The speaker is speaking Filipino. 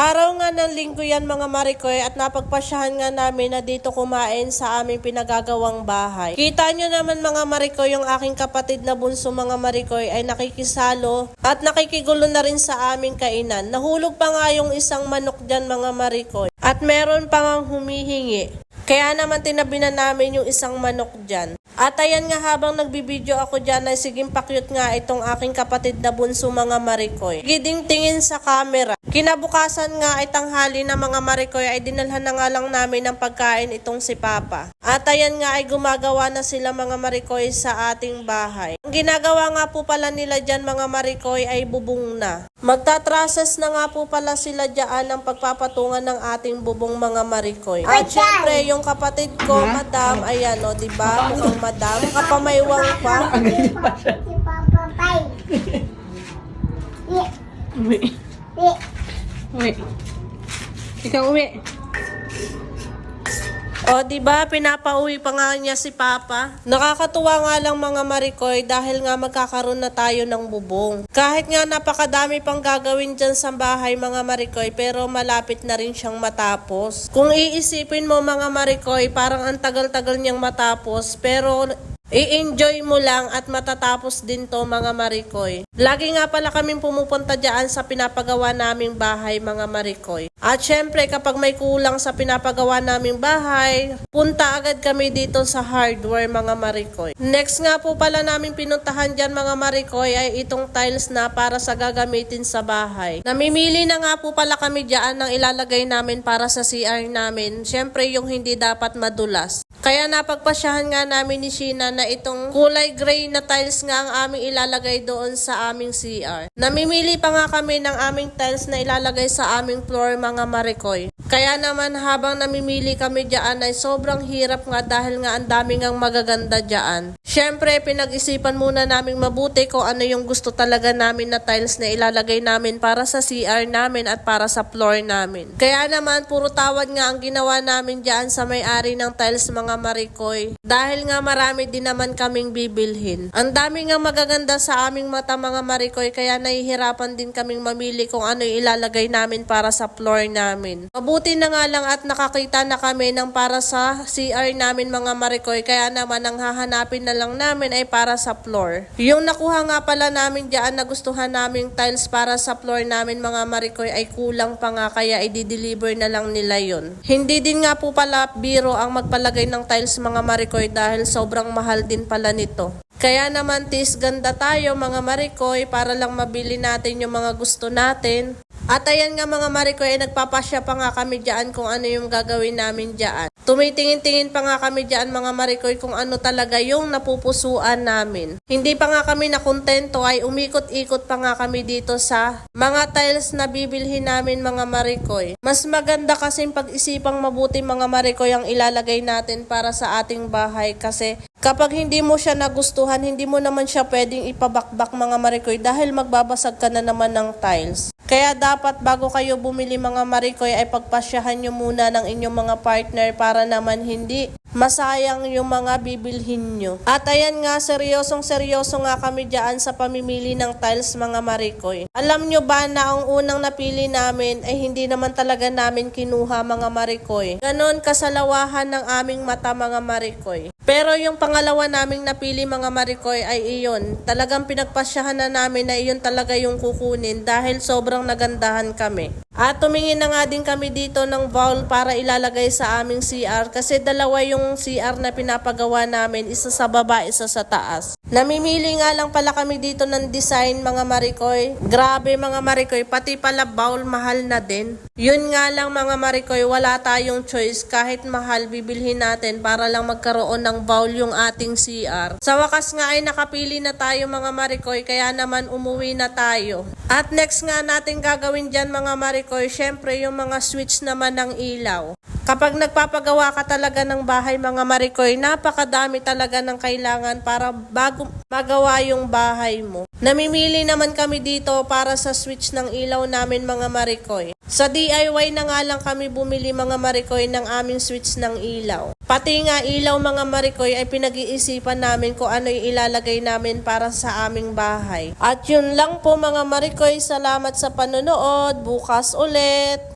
Araw nga ng linggo yan mga Marikoy at napagpasyahan nga namin na dito kumain sa aming pinagagawang bahay. Kita nyo naman mga Marikoy yung aking kapatid na bunso mga Marikoy ay nakikisalo at nakikigulo na rin sa aming kainan. Nahulog pa nga yung isang manok dyan mga Marikoy at meron pa nga humihingi. Kaya naman tinabi na namin yung isang manok dyan. At ayan nga habang nagbibideo ako dyan ay siging pakyut nga itong aking kapatid na bunso mga Marikoy. Giding tingin sa camera. Kinabukasan nga ay tanghali na mga Marikoy ay dinalhan na nga lang namin ng pagkain itong si Papa. At ayan nga ay gumagawa na sila mga Marikoy sa ating bahay. Ang ginagawa nga po pala nila dyan mga Marikoy ay bubong na. Magtatrases na nga po pala sila dyan ng pagpapatungan ng ating bubong mga Marikoy. At syempre yung kapatid ko, madam, ayan o, di ba? Mukhang madam, kapamaywang pa. Si Papa Pai. Uwi. Uwi. Ikaw uwi. O, di ba pinapauwi pa nga niya si Papa? Nakakatuwa nga lang mga Marikoy dahil nga magkakaroon na tayo ng bubong. Kahit nga napakadami pang gagawin dyan sa bahay mga Marikoy pero malapit na rin siyang matapos. Kung iisipin mo mga Marikoy, parang ang tagal-tagal niyang matapos pero I-enjoy mo lang at matatapos din to mga Marikoy. Lagi nga pala kaming pumupunta dyan sa pinapagawa naming bahay mga Marikoy. At syempre kapag may kulang sa pinapagawa naming bahay, punta agad kami dito sa hardware mga Marikoy. Next nga po pala namin pinuntahan dyan mga Marikoy ay itong tiles na para sa gagamitin sa bahay. Namimili na nga po pala kami dyan ng ilalagay namin para sa CR namin. Syempre yung hindi dapat madulas. Kaya napagpasyahan nga namin ni Sheena na itong kulay gray na tiles nga ang aming ilalagay doon sa aming CR. Namimili pa nga kami ng aming tiles na ilalagay sa aming floor mga Marikoy. Kaya naman habang namimili kami dyan ay sobrang hirap nga dahil nga ang dami ngang magaganda dyan. Siyempre, pinag-isipan muna naming mabuti kung ano yung gusto talaga namin na tiles na ilalagay namin para sa CR namin at para sa floor namin. Kaya naman, puro tawad nga ang ginawa namin dyan sa may-ari ng tiles mga Marikoy. Dahil nga marami din naman kaming bibilhin. Ang dami nga magaganda sa aming mata mga Marikoy kaya nahihirapan din kaming mamili kung ano ilalagay namin para sa floor namin. Mabuti na nga lang at nakakita na kami ng para sa CR namin mga Marikoy kaya naman ang hahanapin na lang namin ay para sa floor. Yung nakuha nga pala namin dyan na gustuhan naming tiles para sa floor namin mga Marikoy ay kulang pa nga kaya i-deliver na lang nila yon. Hindi din nga po pala biro ang magpalagay ng tiles mga Marikoy dahil sobrang mahal din pala nito. Kaya naman tis ganda tayo mga Marikoy para lang mabili natin yung mga gusto natin. At ayan nga mga Marikoy, ay nagpapasya pa nga kami dyan kung ano yung gagawin namin dyan. Tumitingin-tingin pa nga kami dyan mga Marikoy kung ano talaga yung napupusuan namin. Hindi pa nga kami nakontento ay umikot-ikot pa nga kami dito sa mga tiles na bibilhin namin mga Marikoy. Mas maganda kasing pag-isipang mabuti mga Marikoy ang ilalagay natin para sa ating bahay kasi kapag hindi mo siya nagustuhan, hindi mo naman siya pwedeng ipabakbak mga Marikoy dahil magbabasag ka na naman ng tiles. Kaya dapat bago kayo bumili mga Marikoy ay pagpasyahan nyo muna ng inyong mga partner para naman hindi masayang yung mga bibilhin nyo. At ayan nga, seryosong seryoso nga kami dyan sa pamimili ng tiles mga Marikoy. Alam nyo ba na ang unang napili namin ay hindi naman talaga namin kinuha mga Marikoy. Ganon kasalawahan ng aming mata mga Marikoy. Pero yung pangalawa naming napili mga Marikoy ay iyon. Talagang pinagpasyahan na namin na iyon talaga yung kukunin dahil sobrang nagandahan kami. At tumingin na nga din kami dito ng bowl para ilalagay sa aming CR kasi dalawa yung CR na pinapagawa namin, isa sa baba, isa sa taas. Namimili nga lang pala kami dito ng design mga Marikoy. Grabe mga Marikoy, pati pala bowl mahal na din. Yun nga lang mga Marikoy, wala tayong choice kahit mahal bibilhin natin para lang magkaroon ng bowl yung ating CR. Sa wakas nga ay nakapili na tayo mga Marikoy kaya naman umuwi na tayo. At next nga natin gagawin dyan mga Marikoy, syempre yung mga switch naman ng ilaw. Kapag nagpapagawa ka talaga ng bahay mga Marikoy, napakadami talaga ng kailangan para bago magawa yung bahay mo. Namimili naman kami dito para sa switch ng ilaw namin mga Marikoy. Sa DIY na nga lang kami bumili mga Marikoy ng aming switch ng ilaw. Pati nga ilaw mga Marikoy ay pinag-iisipan namin kung ano ilalagay namin para sa aming bahay. At yun lang po mga Marikoy, salamat sa panonood. Bukas ulit.